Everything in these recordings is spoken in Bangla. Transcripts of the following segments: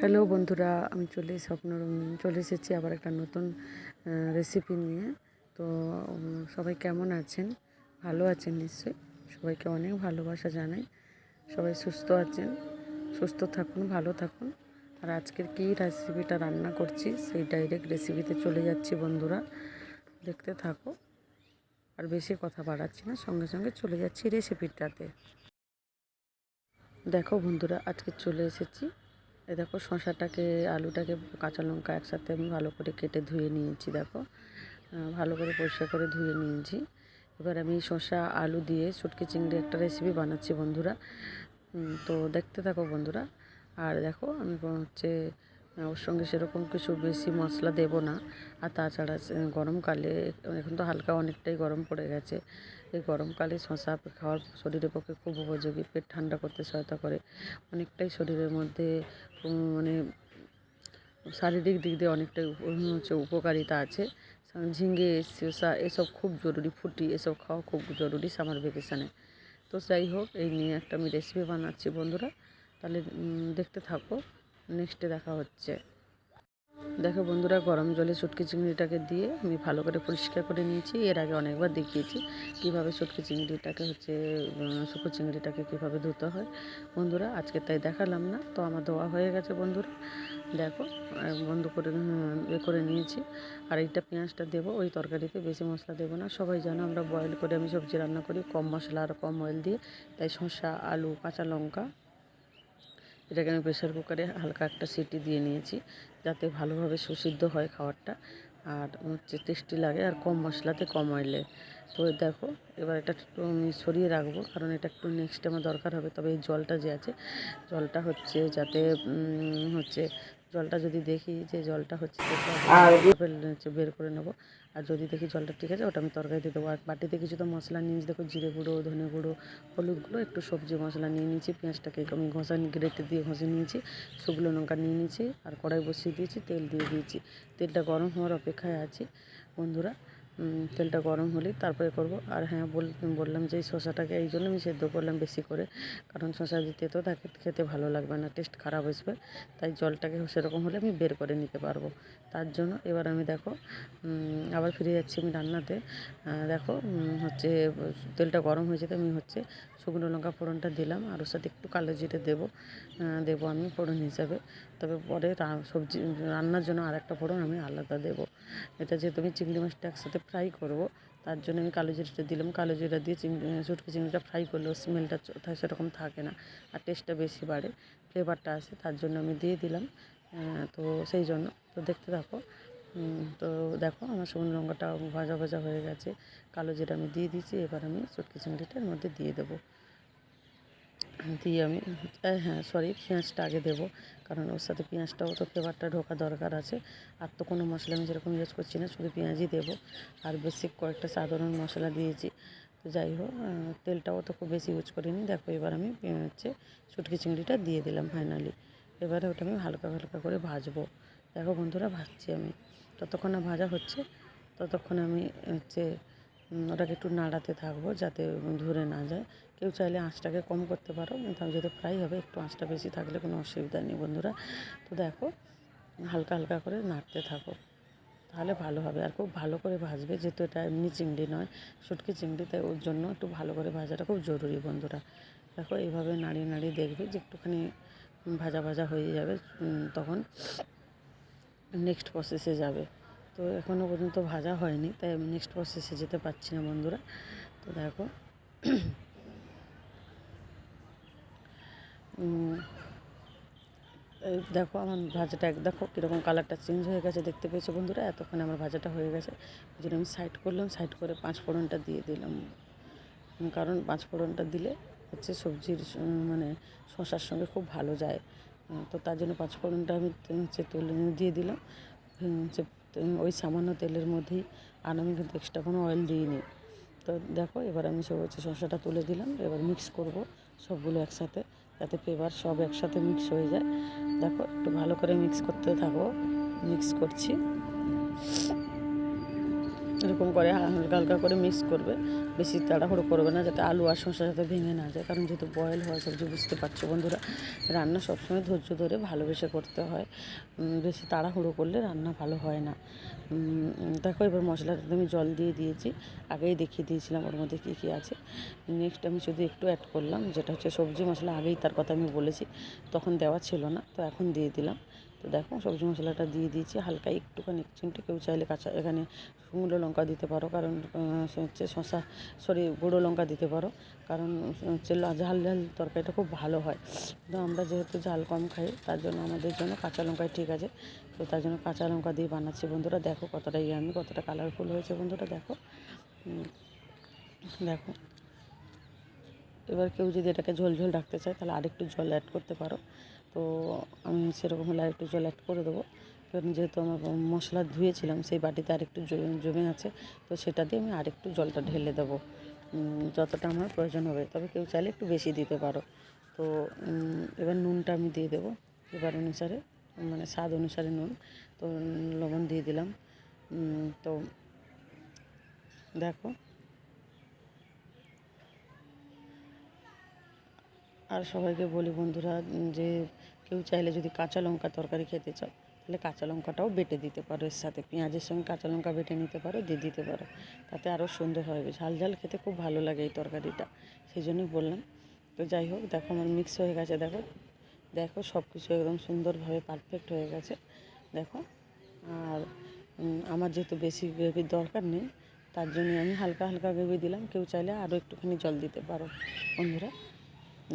হ্যালো বন্ধুরা, আমি চলে স্বপ্ন চলে এসেছি আবার একটা নতুন রেসিপি নিয়ে। তো সবাই কেমন আছেন? ভালো আছেন নিশ্চয়ই? সবাইকে অনেক ভালোবাসা জানাই। সবাই সুস্থ আছেন? সুস্থ থাকুন, ভালো থাকুন। আর আজকের কী রেসিপিটা রান্না করছি, সেই ডাইরেক্ট রেসিপিতে চলে যাচ্ছি বন্ধুরা। দেখতে থাকো। আর বেশি কথা বাড়াচ্ছি না, সঙ্গে সঙ্গে চলে যাচ্ছি রেসিপিটাতে দেখো বন্ধুরা, আজকে চলে এসেছি। এই দেখো শশাটাকে আলুটাকে, কাঁচা লঙ্কা একসাথে আমি ভালো করে কেটে ধুয়ে নিয়েছি, দেখো। ভালো করে পরিষ্কার করে ধুয়ে নিয়েছি। এবার আমি শশা আলু দিয়ে শুটকি চিংড়ি একটা রেসিপি বানাচ্ছি বন্ধুরা। তো দেখতে থাকো বন্ধুরা। আর দেখো, আমি হচ্ছে ওর সঙ্গে সেরকম কিছু বেশি মশলা দেব না। আর তাছাড়া গরমকালে এখন তো হালকা অনেকটাই গরম পড়ে গেছে। এই গরমকালে শশা খাওয়ার শরীরের পক্ষে খুব উপযোগী, পেট ঠান্ডা করতে সহায়তা করে। অনেকটাই শরীরের মধ্যে মানে শারীরিক দিক দিয়ে অনেকটাই হচ্ছে উপকারিতা আছে। ঝিঙে শসা এসব খুব জরুরি, ফুটি এসব খাওয়া খুব জরুরি সামার ভ্যাকেশানে তো যাই হোক, এই নিয়ে একটা আমি রেসিপি বানাচ্ছি বন্ধুরা। তাহলে দেখতে থাকো। নেক্সটে দেখা হচ্ছে। দেখো বন্ধুরা গরম জলে শুটকি চিংড়িটাকে দিয়ে আমি ভালো করে পরিষ্কার করে নিয়েছি। এর আগে অনেকবার দেখিয়েছি কীভাবে শুটকি চিংড়িটাকে হচ্ছে উম, শুকো চিংড়িটাকে কীভাবে ধুতে হয়। বন্ধুরা আজকে তাই দেখালাম না তো আমার ধোয়া হয়ে গেছে বন্ধুরা। দেখো বন্ধ করে এ করে নিয়েছি। আর এইটা পেঁয়াজটা দেবো ওই তরকারিতে বেশি মশলা দেবো না। সবাই জানো আমরা বয়েল করে আমি সবজি রান্না করি কম মশলা আর কম অয়েল দিয়ে। তাই শসা আলু কাঁচা লঙ্কা এটাকে আমি প্রেশার কুকারে হালকা একটা সিটি দিয়ে নিয়েছি, যাতে ভালোভাবে সুসিদ্ধ হয় খাবারটা। আর হচ্ছে টেস্টি লাগে, আর কম মশলাতে কম অয়েলে তো দেখো, এবার এটা একটু আমি সরিয়ে রাখব, কারণ এটা একটু নেক্সট আমার দরকার হবে। তবে এই জলটা যে আছে, জলটা হচ্ছে যাতে হচ্ছে জলটা যদি দেখি যে জলটা হচ্ছে আর বের করে নেব। আর যদি দেখি জলটা ঠিক আছে ওটা আমি তরকারি দিয়ে দেবো। আর বাটিতে কিছু তো মশলা নিয়ে দেখো জিরে গুঁড়ো ধনে গুঁড়ো হলুদ গুঁড়ো একটু সবজি মশলা নিয়ে নিয়েছি পেঁয়াজটাকে আমি ঘষা গ্রেটে দিয়ে ঘষে নিয়েছি শুকনো লঙ্কা নিয়ে নিয়েছি আর কড়াই বসিয়ে দিয়েছি তেল দিয়ে দিয়েছি। তেলটা গরম হওয়ার অপেক্ষায় আছি বন্ধুরা। তেলটা গরম হলে তারপরে করব। আর হ্যাঁ বল, বললাম যে এই শসাটাকে এই জন্য আমি সেদ্ধ করলাম বেশি করে। কারণ শশা দিতে তো তাকে খেতে ভালো লাগবে না, টেস্ট খারাপ আসবে তাই জলটাকে সেরকম হলে আমি বের করে নিতে পারব। তার জন্য এবার আমি দেখো আবার ফিরে যাচ্ছি আমি রান্নাতে। দেখো হচ্ছে, তেলটা গরম হয়েছে, তো আমি হচ্ছে শুকনো লঙ্কা ফোড়নটা দিলাম আর ওর সাথে একটু কালো জিরে দেবো। দেবো আমি ফোড়ন হিসাবে। তবে পরে সবজি, রান্নার জন্য আর একটা ফোড়ন আমি আলাদা দেবো। এটা যেহেতু আমি চিংড়ি মাছটা একসাথে ফ্রাই করব, তার জন্য আমি কালো জিরাটা দিলাম। কালো জিরা দিয়ে চিংড়ি, শুটকি চিংড়িটা ফ্রাই করলেও স্মেলটা সেরকম থাকে না আর টেস্টটা বেশি বাড়ে, ফ্লেভারটা আসে, তার জন্য আমি দিয়ে দিলাম। তো সেই জন্য, তো দেখতে থাকো। তো দেখো আমার শুকনো লঙ্কাটা ভাজা ভাজা হয়ে গেছে। কালো জিরা আমি দিয়ে দিয়েছি, এবার আমি শুটকি চিংড়িটার মধ্যে দিয়ে দেবো। দিয়ে আমি হ্যাঁ সরি পেঁয়াজটা আগে দেবো, কারণ ওর সাথে পেঁয়াজটাও তো ফ্লেভারটা ঢোকা দরকার আছে। আর তো কোনো মশলা আমি যেরকম ইউজ করছি না, শুধু পেঁয়াজই দেবো। আর বেশি কয়েকটা সাধারণ মশলা দিয়েছি। তো যাই হোক তেলটাও তো খুব বেশি ইউজ করিনি। দেখো এবার আমি হচ্ছে শুটকি চিংড়িটা দিয়ে দিলাম ফাইনালি এবারে ওটা আমি হালকা হালকা করে ভাজবো। দেখো বন্ধুরা, ভাজছি আমি। ততক্ষণ ভাজা হচ্ছে, ততক্ষণ আমি হচ্ছে ওটাকে একটু নাড়াতে থাকব যাতে ধরে না যায়। কেউ চাইলে আঁচটাকে কম করতে পারো, কিন্তু আমি যেহেতু ফ্রাই হবে, একটু আঁচটা বেশি থাকলে কোনো অসুবিধা নেই বন্ধুরা। তো দেখো, হালকা হালকা করে নাড়তে থাকো, তাহলে ভালো হবে। আর খুব ভালো করে ভাজবে, যেহেতু এটা এমনি চিংড়ি নয়, শুটকি চিংড়ি তাই ওর জন্য একটু ভালো করে ভাজাটা খুব জরুরি বন্ধুরা। দেখো, এইভাবে নাড়িয়ে নাড়িয়ে দেখবে যে একটুখানি ভাজা ভাজা হয়ে যাবে তখন নেক্সট প্রসেসে যাবে। তো এখনও পর্যন্ত ভাজা হয়নি, তাই আমি নেক্সট প্রসেসে যেতে পারছি না বন্ধুরা। তো দেখো। দেখো আমার ভাজাটা এক, দেখো কীরকম কালারটা চেঞ্জ হয়ে গেছে, দেখতে পেয়েছ বন্ধুরা? এতক্ষণে আমার ভাজাটা হয়ে গেছে। ওই আমি সাইড করলাম সাইড করে পাঁচ ফোড়নটা দিয়ে দিলাম। কারণ পাঁচ ফোড়নটা দিলে হচ্ছে সবজির মানে শসার সঙ্গে খুব ভালো যায়। তো তার জন্য পাঁচ ফোড়নটা আমি হচ্ছে তুলে দিয়ে দিলাম। হচ্ছে ওই সামান্য তেলের মধ্যেই, আর আমি কিন্তু এক্সট্রা কোনো অয়েল দিইনি। তো দেখো, এবার আমি সব হচ্ছে শসাটা তুলে দিলাম। এবার মিক্স করব সবগুলো একসাথে, যাতে পেপার সব একসাথে মিক্স হয়ে যায়। দেখো, একটু ভালো করে মিক্স করতে থাকো। মিক্স করছি। এরকম করে হালকা হালকা করে মিক্স করবে। বেশি তাড়াহুড়ো করবে না যাতে আলু আর শসার যাতে ভেঙে না যায়। কারণ যেহেতু বয়েল হয়, সবজি বুঝতে পারছ বন্ধুরা, রান্না সবসময় ধৈর্য ধরে ভালোবেসে করতে হয়। বেশি তাড়াহুড়ো করলে রান্না ভালো হয় না। দেখো এবার মশলাটাতে আমি জল দিয়ে দিয়েছি। আগেই দেখিয়ে দিয়েছিলাম ওর মধ্যে কী কী আছে। নেক্সট আমি শুধু একটু অ্যাড করলাম, যেটা হচ্ছে সবজি মশলা আগেই তার কথা আমি বলেছি, তখন দেওয়া ছিল না, তো এখন দিয়ে দিলাম। তো দেখো, সবজি মশলাটা দিয়ে দিয়েছি। হালকা একটুখানি চিমটে কেউ চাইলে কাঁচা, এখানে শুকনো লঙ্কা দিতে পারো, কারণ হচ্ছে শশা সরি, গুঁড়ো লঙ্কা দিতে পারো। কারণ, হচ্ছে ঝাল ঝাল তরকারিটা খুব ভালো হয়। তো আমরা যেহেতু ঝাল কম খাই, তার জন্য আমাদের জন্য কাঁচা লঙ্কাই ঠিক আছে। তো তার জন্য কাঁচা লঙ্কা দিয়ে বানাচ্ছি। বন্ধুরা, দেখো কতটা ইয়ামি কতটা কালারফুল হয়েছে বন্ধুরা, দেখো। দেখো। এবার কেউ যদি এটাকে ঝোল ঝোল রাখতে চায়, তাহলে আরেকটু জল অ্যাড করতে পারো। তো আমি সেরকম হলে আরেকটু জল অ্যাড করে দেবো। কারণ যেহেতু আমার মশলা ধুয়েছিলাম, সেই বাটিতে আরেকটু জমে আছে, তো সেটা দিয়ে আমি আরেকটু জলটা ঢেলে দেবো। যতটা আমার প্রয়োজন হবে। তবে কেউ চাইলে একটু বেশি দিতে পারো। তো এবার নুনটা আমি দিয়ে দেবো। এবার অনুসারে মানে স্বাদ অনুসারে নুন। তো লবণ দিয়ে দিলাম। তো দেখো আর সবাইকে বলি বন্ধুরা যে কেউ চাইলে যদি কাঁচা লঙ্কা তরকারি খেতে চাও, তাহলে কাঁচা লঙ্কাটাও বেটে দিতে পারো এর সাথে। পেঁয়াজের সঙ্গে কাঁচা লঙ্কা বেটে নিতে পারো, দিয়ে দিতে পারো। তাতে আরও সুন্দর হবে ঝাল ঝাল খেতে খুব ভালো লাগে এই তরকারিটা। সেই জন্যই বললাম। তো যাই হোক, দেখো আমার মিক্স হয়ে গেছে, দেখো। দেখো সব কিছু একদম সুন্দরভাবে পারফেক্ট হয়ে গেছে, দেখো। আর আমার যেহেতু বেশি গ্রেভির দরকার নেই, তার জন্য আমি হালকা হালকা গ্রেভি দিলাম। কেউ চাইলে আরও একটুখানি জল দিতে পারো, বন্ধুরা।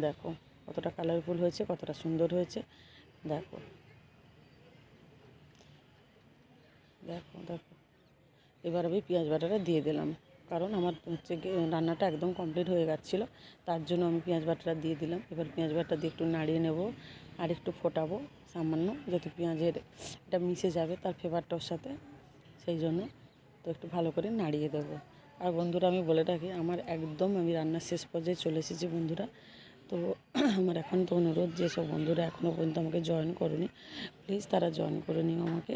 দেখো, কতটা কালারফুল হয়েছে, কতটা সুন্দর হয়েছে। দেখো। দেখো দেখো। এবার আমি পেঁয়াজ বাটাটা দিয়ে দিলাম। কারণ আমার হচ্ছে রান্নাটা একদম কমপ্লিট হয়ে যাচ্ছিল তার জন্য আমি পেঁয়াজ বাটাটা দিয়ে দিলাম। এবার পেঁয়াজ বাটাটা দিয়ে একটু নাড়িয়ে নেব আর একটু ফোটাবো সামান্য, যাতে পেঁয়াজের এটা মিশে যাবে তার ফ্লেভারটা ওর সাথে। সেই জন্য তো একটু ভালো করে নাড়িয়ে দেবো। আর বন্ধুরা, আমি বলে রাখি, আমার একদম আমি রান্নার শেষ পর্যায়ে চলে এসেছি বন্ধুরা। তো আমার এখন তো অনুরোধ যেসব বন্ধুরা এখনও পর্যন্ত আমাকে জয়েন করনি প্লিজ তারা জয়েন করে নিও আমাকে।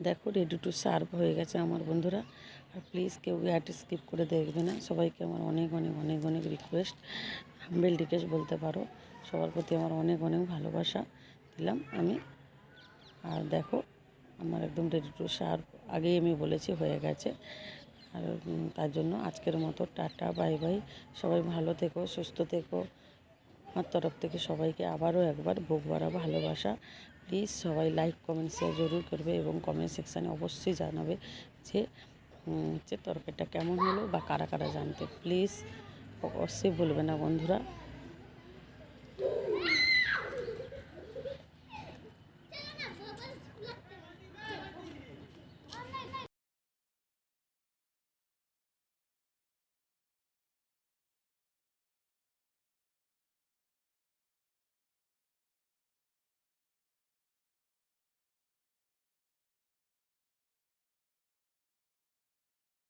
দেখো রেডি টু সার্ভ হয়ে গেছে আমার বন্ধুরা। আর প্লিজ কেউ অ্যাড স্কিপ করে দেখবে না। সবাইকে আমার অনেক অনেক অনেক অনেক রিকোয়েস্ট হাম্বেল রিকোয়েস্ট বলতে পারো। সবার প্রতি আমার অনেক অনেক ভালোবাসা দিলাম আমি। আর দেখো, আমার একদম রেডি টু সার্ভ আগেই আমি বলেছি, হয়ে গেছে। আর তার জন্য আজকের মতো টাটা, বাই বাই। সবাই ভালো থেকো, সুস্থ থেকো। আমার তরফ থেকে সবাইকে আবারও একবার ভোগ ভরা ভালোবাসা। প্লিজ সবাই লাইক কমেন্ট শেয়ার জরুর করবে এবং কমেন্ট সেকশানে অবশ্যই জানাবে যে হচ্ছে তরকারিটা কেমন হলো বা কারা কারা জানতে। প্লিজ অবশ্যই বলবে না বন্ধুরা।